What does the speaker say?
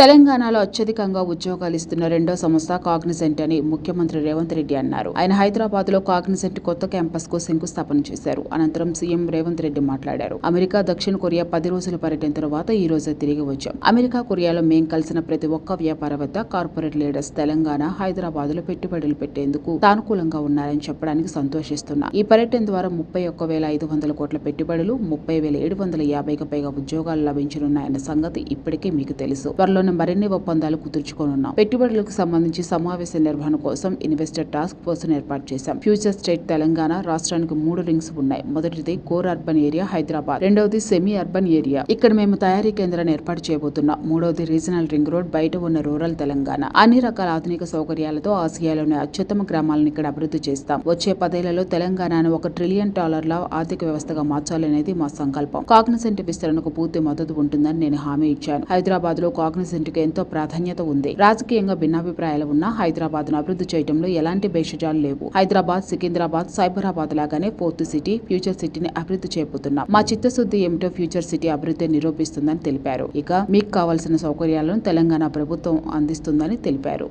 తెలంగాణలో అత్యధికంగా ఉద్యోగాలు ఇస్తున్న రెండో సంస్థ కాగ్నిసెంట్ అని ముఖ్యమంత్రి రేవంత్ రెడ్డి అన్నారు. ఆయన హైదరాబాద్లో కాగ్నిసెంట్ కొత్త క్యాంపస్కు శంకుస్థాపన చేశారు. అనంతరం సీఎం రేవంత్ రెడ్డి మాట్లాడారు. అమెరికా దక్షిణ కొరియా పది రోజుల పర్యటన తర్వాత ఈ రోజు తిరిగి వచ్చాం. అమెరికా కొరియాలో మేం కలిసిన ప్రతి ఒక్క వ్యాపారవేత్త కార్పొరేట్ లీడర్స్ తెలంగాణ హైదరాబాద్లో పెట్టుబడులు పెట్టేందుకు సానుకూలంగా ఉన్నారని చెప్పడానికి సంతోషిస్తున్నా. ఈ పర్యటన ద్వారా ముప్పై ఒక్క వేల ఐదు వందల కోట్ల పెట్టుబడులు ముప్పై వేల ఏడు వందల యాభైకి పైగా ఉద్యోగాలు లభించనున్నాయన్న సంగతి ఇప్పటికే మీకు తెలుసు. త్వరలోనే మరిన్ని ఒప్పందాలు కుదుర్చుకోనున్నాం పెట్టుబడులకు సంబంధించి సమావేశ నిర్వహణ కోసం ఇన్వెస్టర్ టాస్క్ ఫోర్స్ ఏర్పాటు చేశాం. ఫ్యూచర్ స్టేట్ తెలంగాణ రాష్ట్రానికి మూడు రింగ్స్ ఉన్నాయి. మొదటిది కోర్ అర్బన్ ఏరియా హైదరాబాద్ రెండవది సెమీ అర్బన్ ఏరియా ఇక్కడ మేము తయారీ కేంద్రాన్ని ఏర్పాటు చేయబోతున్నాం. మూడవది రీజనల్ రింగ్ రోడ్ బయట ఉన్న రూరల్ తెలంగాణ అన్ని రకాల ఆధునిక సౌకర్యాలతో ఆసియాలోని అత్యుత్తమ గ్రామాలను ఇక్కడ అభివృద్ధి చేస్తాం. వచ్చే పదేళ్ళలో తెలంగాణను ఒక ట్రిలియన్ డాలర్ల ఆర్థిక వ్యవస్థగా మార్చాలనేది మా సంకల్పం. కాగ్నిసెంట్ విస్తరణకు పూర్తి మద్దతు ఉంటుందని నేను హామీ ఇచ్చాను. హైదరాబాద్లో కాగ్నిసెంట్ కు ఎంతో ప్రాధాన్యత ఉంది. రాజకీయంగా భిన్నాభిప్రాయాలు ఉన్నా హైదరాబాద్ను అభివృద్ధి చేయడంలో ఎలాంటి భేషజాలు లేవు. హైదరాబాద్ సికింద్రాబాద్ సైబరాబాద్ లాగానే ఫోర్త్ సిటీ ఫ్యూచర్ సిటీని అభివృద్ధి చేయబోతున్నాం మా చిత్తశుద్ధి ఏమిటో ఫ్యూచర్ సిటీ అభివృద్ధి నిరూపిస్తుందని తెలిపారు. ఇక మీకు కావాల్సిన సౌకర్యాలను తెలంగాణ ప్రభుత్వం అందిస్తుందని తెలిపారు.